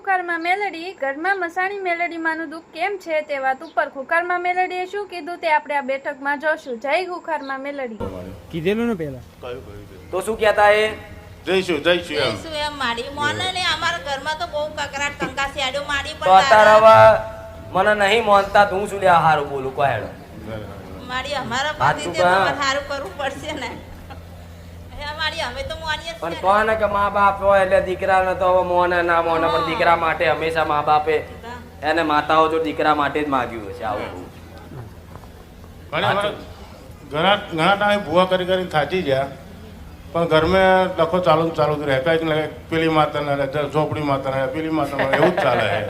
ખુખારમાં મેલડી ઘરમાં મસાણી મેલડીમાંનું દુઃખ કેમ છે તે વાત ઉપર ખુખારમાં મેલડીએ શું કીધું તે આપણે આ બેઠકમાં જોશું. જય ખુખારમાં મેલડી. કીધેલું ને પેલા કયું કયું છે? તો શું કહેતા એ? જઈશું જઈશું જઈશું એમ માડી. મોને ને અમારા ઘરમાં તો બહુ કકરાટ કંકાસી આડ્યો માડી તો અત્યારે મને નહીં મોનતા તો હું શું લે હારું બોલું કોઈ માડી અમારા પતિ કહા. સારું કરવું પડશે ને હે માડી અમે તો માનીએ જ પણ કોને કે મા બાપ હોય એટલે દીકરાને તો હવે મોને ના મોને પણ દીકરા માટે હંમેશા મા બાપે એને માતાઓ જો દીકરા માટે જ માગ્યું છે આવું ઘણા ઘણા ટાઈમ ભૂવા કરી કરીને થાચી ગયા. પણ ઘરમાં લખો ચાલુ ચાલુ જ રહે કંઈક ને પેલી માતાને ને ઝોપડી માતાને પેલી માતાને એવું જ ચાલે છે.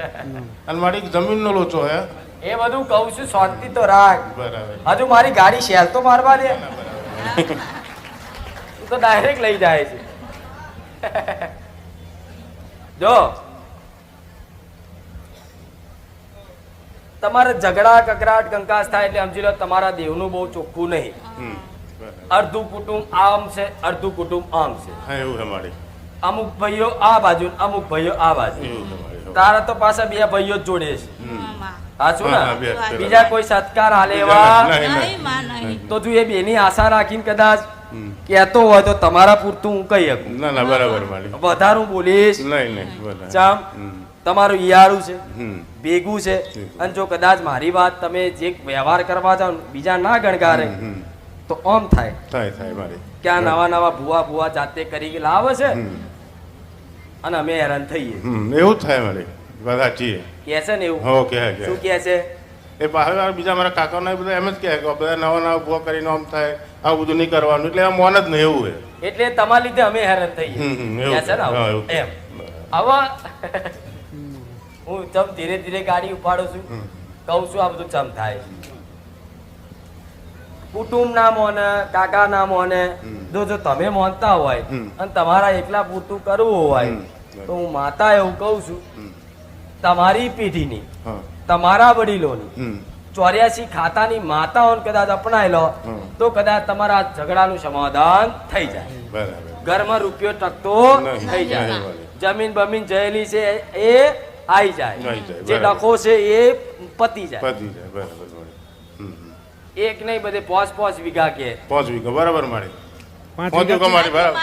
અને મારી જમીનનો લોચો હે એ બધું કહું છું શાંતિ તો રાખ. બરાબર. હજુ મારી ગાડી શેલ તો મારવા દે. તું ડાયરેક્ટ લઈ જાય છે. જો. તમારે ઝઘડા કકરાટ કંકાસ થાય એટલે સમજી લો તમારા દેવનું બહુ ચોખ્ખું નહીં. અડધું કુટુંબ આમ છે અડધું કુટુંબ આમ છે. એવું અમુક ભાઈઓ આ બાજુ અમુક ભાઈઓ આ બાજુ. તારા તો પાછા બે ભાઈઓ જ જોડે છે. સાચું ને? બીજા કોઈ સત્કાર હાલે એવા? નહીં, નહીં. નહીં માં નહીં. તો તું એ બેની આશા રાખીને કદાચ. કહેતો હોય તો તમારા પૂરતું હું કહી શકું. ના ના બરાબર વધારું બોલીશ. નહીં નહીં ચામ તમારું ઈયારું છે. ભેગું છે. અને જો કદાચ મારી વાત તમે જે વ્યવહાર કરવા જાઓ બીજા ના હમ. તો આમ થાય. થાય થાય મારી કે આ નવા નવા ભૂવા ભૂવા જાતે કરી લાવે છે અને અમે હેરાન થઈએ. એવું થાય મારી વાત સાચી છે. કે છે ને એવું? શું કે છે? એ પાછળ બીજા મારા કાકાના બધા એમ જ કહે કે બધા નવા નવા ભૂવા કરીને આમ થાય આવું બધું નહીં કરવાનું. એટલે આ મોન જ નહીં એવું છે એટલે તમારા લીધે અમે હેરાન થઈએ હા, આવું? હવે હું ચમ ધીરે ધીરે ગાડી ઉપાડું છું. કહું છું આ બધું ચમ થાય. કુટુંબ ના મોને કાકા ના મોને જો જો તમે મોનતા હોય અને તમારા એકલા પૂરતું કરવું હોય તો હું માતા એવું કહું છું. તમારી પેઢીની હા. તમારા વડીલોની. ચોર્યાસી ખાતાની માતાઓને કદાચ અપનાવી લો તો કદાચ તમારા ઝઘડાનું સમાધાન થઈ જાય. ઘરમાં રૂપિયો ટકતો થઈ જાય. જમીન બમીન જયેલી છે એ આઈ જાય. જે ડખો છે એ પતી જાય. પતી જાય બરાબર મારી હમ, હમ. એક નહીં બધે પોચ પોચ વીઘા કે. પાંચ વીઘા બરાબર મારી. પાંચ વીઘા મારી બરાબર.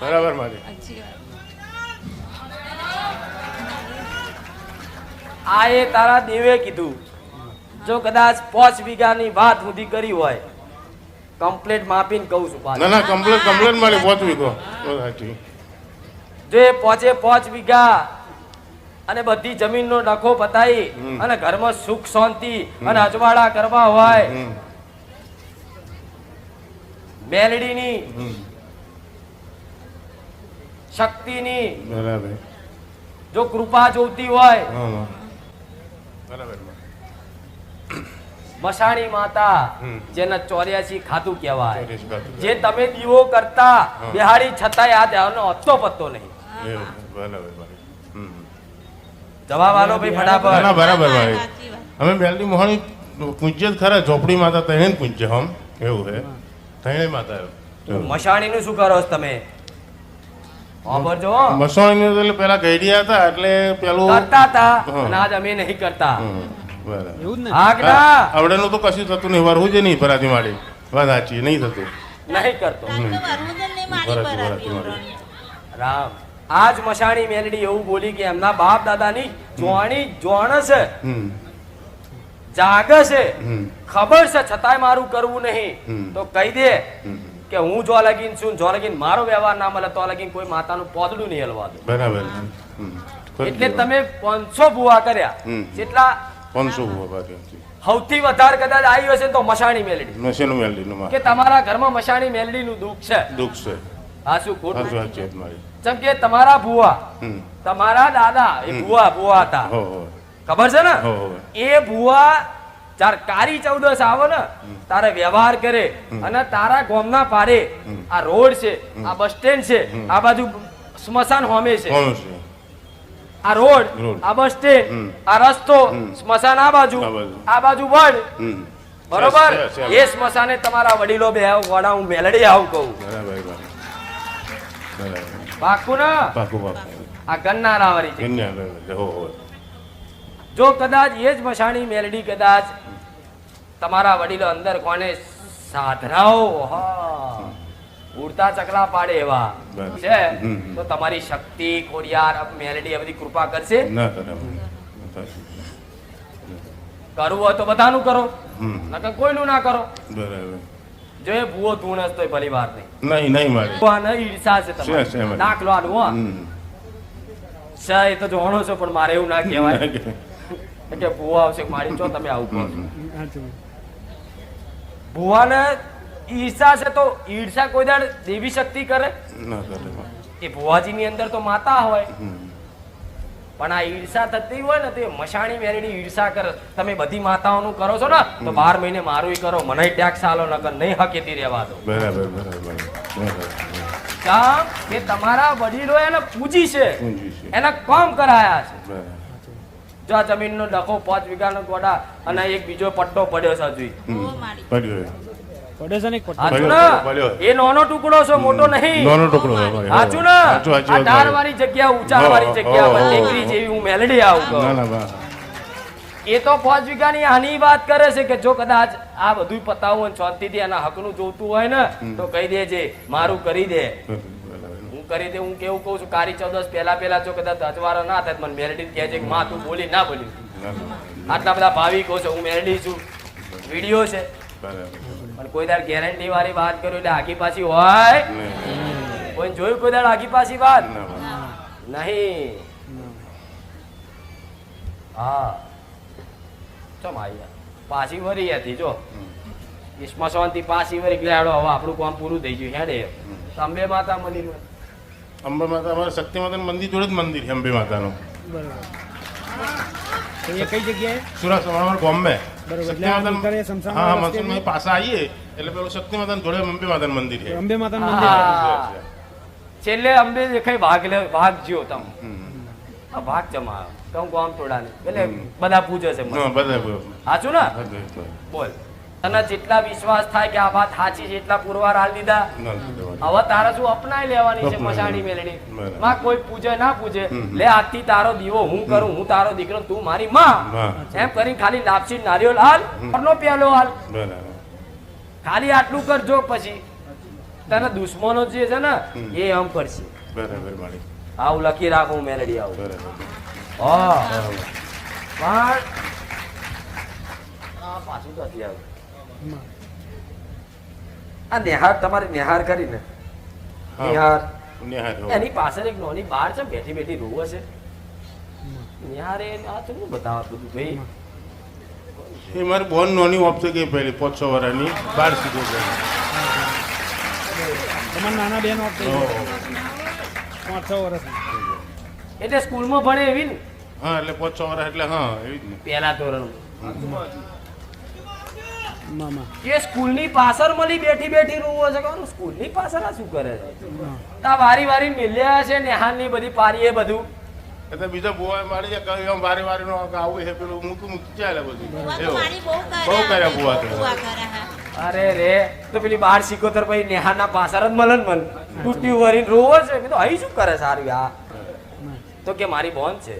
બરાબર. મારી સાચી વાત આ એ તારા દેવે કીધું જો કદાચ પોચ વીઘાની વાત સુધી કરી હોય કમ્પ્લેટ માપીને કહું છું ના ના કમ્પ્લેટ કમ્પ્લેટ મારી પાંચ વીઘો. જો એ પોચે પોચ વીઘા અને બધી જમીનનો ડખો પતાઈ હમ. અને ઘરમાં સુખ શાંતિ અને અજવાળા કરવા હોય મેલડીની શક્તિની બરાબર. જો કૃપા જોતી હોય. બરાબર મસાણી માતા. જેના ચોર્યાસી ખાતું કહેવાય. જે તમે દીવો કરતા હા. બિહારી છતાંય આ દેવાનો હતો પત્તો નહીં. જવાબ આલો ભાઈ ફટાફટ. ના બરાબર ભાઈ અમે બેલડી મોહણી પૂજ્ય જ ખરા ઝોપડી માતા તઈને જ પૂજ્ય હમ. એવું છે તઈને માતા એવું. મસાણીનું શું કરો છો તમે? ખબર મસોણી એટલે પેલા ગઈડિયા હતા એટલે પેલું કરતા હતા. અને આજ અમે નહીં કરતા. હમ, બરાબર. એવું જ ને? તો કશું થતું નહીં વરવું જ નહીં ભરાતી માડી વાત સાચી નહીં થતું. નહીં કરતો. રામ. આજ મસાણી મેલડી એવું બોલી કે એમના બાપ દાદાની જોણી જોણ છે. જાગે છે. હમ. ખબર છે છતાંય મારું કરવું નહીં. તો કહી દે. કે હું જો લગીન છું જો લગીન મારો વ્યવહાર ના મળે તો લગીન કોઈ માતાનું પોદડું નહીં હલવા દો. બરાબર એટલે તમે પાંચસો ભૂવા કર્યા. જેટલા પાંચસો ભૂવા સૌથી વધારે કદાચ આવી હશે તો મસાણી મેલડી. મશાણી મેલડીનું માં કે તમારા ઘરમાં મસાણી મેલડીનું દુઃખ છે? દુઃખ છે. આ શું ખોટું? જેમ કે તમારા ભૂવા તમારા દાદા એ. ભૂવા ભૂવા હતા. ખબર છે ને? એ ભૂવા ચાર કારી ચૌદસ આવે ને તારે વ્યવહાર કરે અને તારા ગામના પારે હમ. આ રોડ છે આ બસ સ્ટેન્ડ છે આ બાજુ સ્મશાન હોમે છે. આ રોડ. આ બસ સ્ટેન્ડ આ રસ્તો સ્મશાન આ બાજુ આ બાજુ. વડ. બરોબર. એ સ્મશાને તમારા વડીલો બે વડા હું મેલડી આવું કહું. પાકું ના પાકું પાકું આ ગન્નારા વાળી છે હો હો. જો કદાચ એ જ મશાણી મેલડી કદાચ તમારા વડીલો અંદર કોને સાધરાઓ હા ઉડતા ચકલા પાડે એવા છે? તો તમારી શક્તિ કોડિયાર મેલડી આ બધી કૃપા કરશે? ના કરે થશે. કરવું હોય તો બધાનું કરો. નકર કોઈનું ના કરો. બરાબર. જો એ ભૂવો ધૂણ હશે તો ભલી વાર નહીં નહીં નહીં મારે ઈર્ષા છે તમારે. નાખ લો આનું હો. એ તો જોણો છો પણ મારે એવું ના કહેવાય. કે ભૂવા આવશે મારી ચો તમે આવું કહો ભૂવાને ઈર્ષા છે તો ઈર્ષા કોઈ દાડ દેવી શક્તિ કરે? એ ભુવાજીની અંદર તો માતા હોય. પણ આ ઈર્ષા થતી હોય ને તે મશાણી મેરીની ઈર્ષા કરે. તમે બધી માતાઓનું કરો છો ને તો બાર મહિને મારું કરો મને ટેક્સ આલો નકર નહીં હકેતી રહેવા દો. બરાબર બરાબર બરાબર કામ કે તમારા વડીલો એને પૂજી છે. એને છે. એના કામ કરાયા છે. બરાબર. જો આ જમીનનો ડખો પાંચ વીઘાનો ગોડા અને એક બીજો પટ્ટો પડ્યો છે હજુ પડ્યો છે. ને એક પટ્ટો. હાચું પડ્યો, ને? પડ્યો. એ નાનો ટુકડો છે મોટો નહીં. નાનો ટુકડો. હાચું ને? આ વાળી જગ્યા ઊંચાણ વાળી જગ્યા. ટેકરી જેવી હું મેલડી આવું ના ના બા એ તો પાંચ વીઘાની આની વાત કરે છે કે જો કદાચ આ બધું પતાવું અને શાંતિથી એના હકનું જોતું હોય ને તો કહી દેજે મારું કરી દે. કરી દે હું કેવું કહું છું કારી ચૌદસ પહેલા પહેલા જો કદાચ અજવાળો ના થાય મને મેરડી કહે છે કે માં તું બોલી ના બોલી. આટલા બધા ભાવિકો છે હું મેરડી છું. વીડિયો છે. પણ કોઈ દાડ ગેરંટી વાળી વાત કરું એટલે આગી પાછી હોય. કોઈ જોયું કોઈ દાડ આગી પાછી વાત? નહીં. હા. ચમ આયા પાછી વરી હતી જો. સ્મશાનથી પાછી વરી ગયા. હવે આપણું કામ પૂરું થઈ ગયું. હેડે. અંબે માતા મંદિર અંબે માતા અમારે શક્તિ માતાનું મંદિર જોડે જ મંદિર છે અંબે માતાનું. બરોબર. કઈ જગ્યાએ? સુરત અમારે બોમ્બે હા હા પાસે આવીએ એટલે પેલું શક્તિ માતાનું જોડે અંબે માતાનું મંદિર છે. અંબે માતાનું મંદિર. છેલ્લે અંબે દેખાય ભાગ લે ભાગ જ્યો તમ. આ ભાગ જમાયો કહું ગામ તોડાને એટલે બધા પૂજે છે મને. બધા સાચું ને? બોલ. તને જેટલા વિશ્વાસ થાય કે આ વાત સાચી છે એટલા પુરવાર હાલ દીધા. હવે તારે શું અપનાઈ લેવાની છે મસાણી લેવાની. માં કોઈ પૂજે ના પૂજે. લે આજથી તારો દીવો હું કરું હું તારો દીકરો તું મારી માં. એમ કરીને ખાલી લાપસી નારિયોલ હાલ પરનો પ્યાલો હાલ. ખાલી આટલું કરજો પછી. તને દુશ્મનો જે છે ને એ આમ કરશે. આવું લખી રાખું મેલડી આવું. હા. પણ પાછું નથી આવ્યું. આ નિહાર તમારી નિહાર કરી ને નિહાર. એની પાછળ એક નાની બાર છે બેઠી બેઠી રોવે છે. નેહાર એ આ તો શું બતાવે બધું ભાઈ એ મારી બોન નોની ઓપ્શન ગઈ પહેલી પાંચ છ વર્ષની બાર સીધો ગઈ તમારા નાના બેન ઓફ થઈ ગયા. પાંચ છ વર્ષ એટલે સ્કૂલમાં ભણે એવી ને? હા એટલે પાંચ છ વર્ષ એટલે હા એવી જ ને. પહેલા ધોરણ એ સ્કૂલની પાછળ મળી બેઠી બેઠી રૂવો છે કહું સ્કૂલની પાછળ આ શું કરે છે. આ વારી વારી મિલ્યા છે નેહારની બધી પારી એ બધું. એટલે બીજો બોવા મારી જે કહ્યું એમ વારે વારી નો આવું છે પેલું મૂકું મૂકી ચાલે બધું? બહુ કરે હા. અરે રે તો પેલી બાર સિકોતર પછી નેહાના પાછળ જ મળે ને મન તૂટી વરીને રોવો છે. મેં તો અહીં શું કરે સારું આ તો કે મારી બોન છે.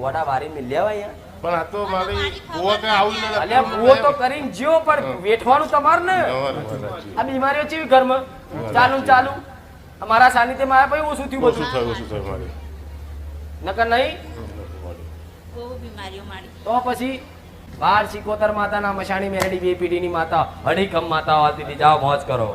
ગોડા વારી મિલ્યા ભાઈ અહીંયા પણ આ તો મારી બોવા કઈ આવું નથી. અલ્યા ભૂવો તો કરીને જ્યો પણ વેઠવાનું તમારે ને? આ બીમારીઓ ચેવી ઘરમાં? ચાલુ ચાલુ. અમારા સાનિધ્યમાં આવ્યા પછી ઓછું થયું ઓછું બધું. થયું ઓછું થયું મારી. નકર નહીં? તો પછી બાર સિકોતર માતાના મશાણી મેરડી બે પેઢીની માતા અડીકમ માતા આવતી હતી. જાઓ મોજ કરો.